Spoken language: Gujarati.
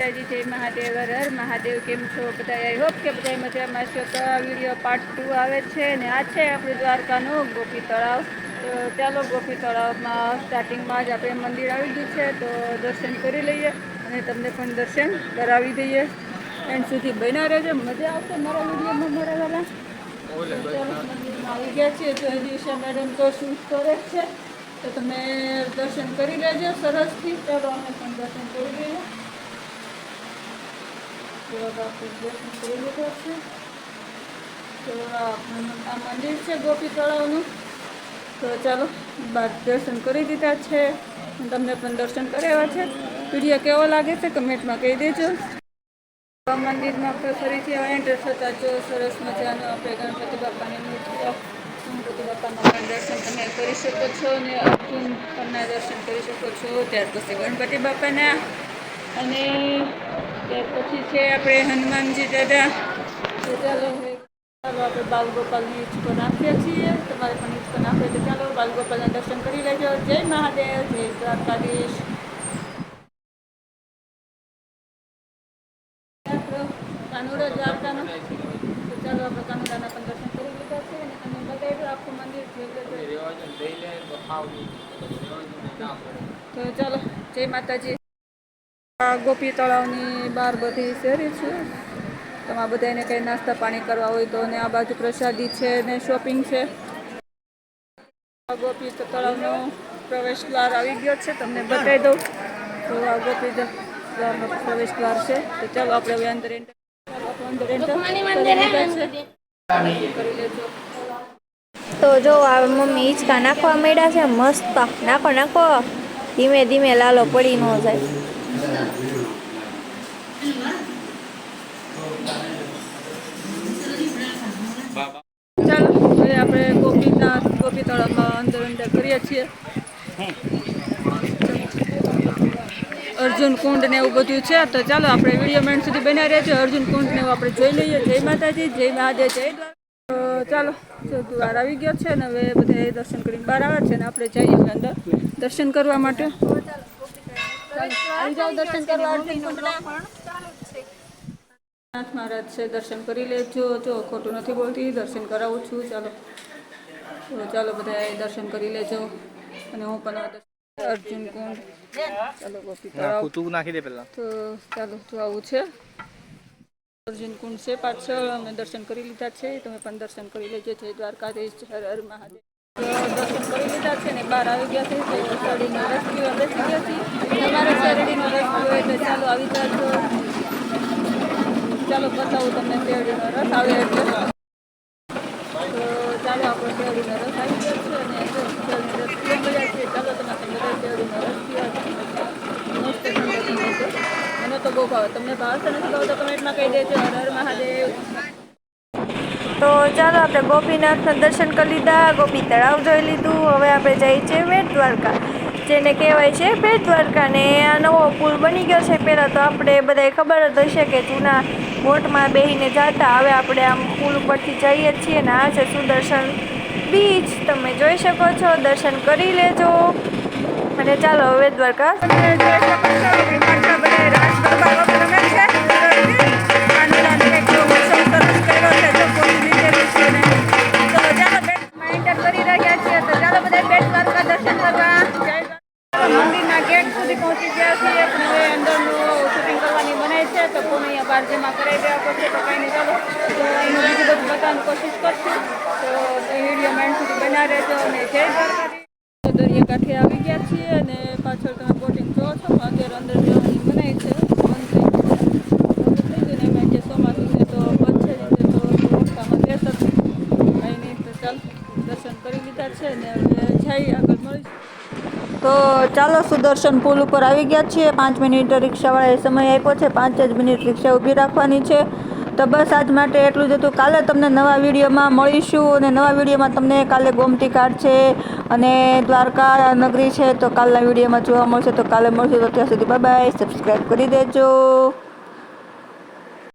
માતાજી જય મહાદેવ હર હર મહાદેવ કેમ છો બધા? આઈ હોપ કે બધા મજામાં છો. તો આ વીડિયો પાર્ટ ટુ આવે છે ને આ છે આપણું દ્વારકાનું ગોપી તળાવ. તો ચાલો ગોપી તળાવમાં સ્ટાર્ટિંગમાં જ આપણે મંદિર આવી ગયું છે. તો દર્શન કરી લઈએ અને તમને પણ દર્શન કરાવી દઈએ. એન્ડ સુધી બન્યા રહેજો. મજા આવશે મારા વિડીયોમાં મારા વાળા મંદિરમાં આવી ગયા છીએ. તો ઈશા મેડમ તો શૂટ કરે છે. તો તમે દર્શન કરી લેજો સરસથી. ચાલો અમે પણ દર્શન કરી લઈએ. તો આ મંદિર છે ગોપી તળાવનું. તો ચાલો બાર દર્શન કરી દીધા છે. તમને પણ દર્શન કરાવ્યા છે. વીડિયો કેવો લાગે છે કમેન્ટમાં કહી દેજો. આ મંદિરમાં આપણે ફરીથી એન્ટર થતા જો સરસ મજાનું આપણે ગણપતિ બાપાની ગણપતિ બાપાના પણ દર્શન તમે કરી શકો છો અને અર્જુન પણના દર્શન કરી શકો છો. ત્યાર પછી ગણપતિ બાપાના. અને ત્યાર પછી છે આપણે હનુમાનજી દાદા. તો ચાલો ચાલો આપણે બાલગોપાલની ઈચ્છકો નાખીએ છીએ. તમારે પણ ઈચ્છકો નાખીએ તો ચાલો બાલગોપાલના દર્શન કરી લેજો. જય મહાદેવ જય દ્વારકાધીશ. કાનુડા દ્વારકાનો તો ચાલો આપણે કાનુડાના પણ દર્શન કરી લીધા છે અને તમને બતાવ્યું આખું મંદિર તો ચાલો જય માતાજી. આ ગોપી તળાવની બહાર બધી શેરી છે. તમારા બધાને કંઈ નાસ્તા પાણી કરવા હોય તો અને આ બાજુ પ્રસાદી છે ને શોપિંગ છે. ગોપી તળાવનો પ્રવેશ દ્વાર આવી ગયો છે. તમને બતાવી દઉં. તો આ ગોપી દ્વારનો પ્રવેશ દ્વાર છે. તો ચાલો આપણે હવે અંદર તો જો આ મમ્મી હિંચકા નાખવા માંડ્યા છે મસ્ત નાખો નાખો. ધીમે ધીમે લાલો પડી ન જાય. આપણે ગોપીના ગોપી તળાવમાં અંદર અંદર કરીએ છીએ. અર્જુન કુંડ ને એવું બધું છે, તો ચાલો આપણે વીડિયો મેન્ટ સુધી બન્યા છીએ અર્જુન કુંડ ને એવું આપણે જોઈ લઈએ. જય માતાજી, જય મહાદેવ, જય દ્વાર ચાલો દ્વાર આવી ગયો છે ને હવે બધા દર્શન કરીને બહાર આવે છે ને આપણે જઈએ અંદર દર્શન કરવા માટે. દર્શન નાથ મહારાજ છે દર્શન કરી લેજો. જો ખોટું નથી બોલતી દર્શન કરાવું છું. ચાલો તો ચાલો બધા દર્શન કરી લેજો. અને હું પણ અર્જુન કુંડ. ચાલો ગોપી તળાવ નાખી દે પેલા તો ચાલો જો આવું છે. અર્જુન કુંડ છે પાછળ. અમે દર્શન કરી લીધા છે. તમે પણ દર્શન કરી લેજો. જય દ્વારકાધીશ. હર હર મહાદેવ. તો તમારે ચાલો આવી ચાલો બતાવું તમને શેરડીનો રસ આવે એટલે તો ચાલો આપણો શેરડીનો રસ આવી ગયો છે અને શેરડીનો રસ છે, ચાલો તમે પણ બધા રસ પીવા મસ્ત તો બહુ ભાવે. તમને ભાવશે નથી ભાવતો? કમેન્ટમાં કહી દેજો. હર હર મહાદેવ. તો ચાલો આપણે ગોપીનાથના દર્શન કરી લીધા. ગોપી તળાવ જોઈ લીધું. હવે આપણે જઈએ છીએ બેટ દ્વારકા. જેને કહેવાય છે બેટ દ્વારકા ને આ નવો પુલ બની ગયો છે. પહેલાં તો આપણે બધાએ ખબર જ હશે કે જૂના બોટમાં બેસીને જતા. હવે આપણે આમ પુલ ઉપરથી જઈએ છીએ ને આ છે સુદર્શન બીચ. તમે જોઈ શકો છો. દર્શન કરી લેજો. અને ચાલો હવે દ્વારકા. બતાવવાની કોશિશ કરશું. તો વીડિયો માઇન્ડ સુધી બના રહેજો અને જય દ્વારકાધીશ. તો દરિયાકાંઠે આવી ગયા છીએ અને પાછળ તમે બોટિંગ જો છો. અત્યારે અંદર જવાની મનાય છે. દર્શન કરી લીધા છે ને હવે જઈ આગળ મળીશું. તો ચાલો સુદર્શન પુલ ઉપર આવી ગયા છીએ. પાંચ મિનિટ રિક્ષાવાળાએ સમય આપ્યો છે. પાંચ જ મિનિટ રિક્ષા ઊભી રાખવાની છે. તો બસ આજ માટે એટલું જ હતું. કાલે તમને નવા વિડીયોમાં મળીશું અને નવા વિડીયોમાં તમને કાલે ગોમતી ઘાટ છે અને દ્વારકા નગરી છે. તો કાલના વિડીયોમાં જોવા મળશે. તો કાલે મળશે. તો ત્યાં સુધી બાય સબસ્ક્રાઈબ કરી દેજો.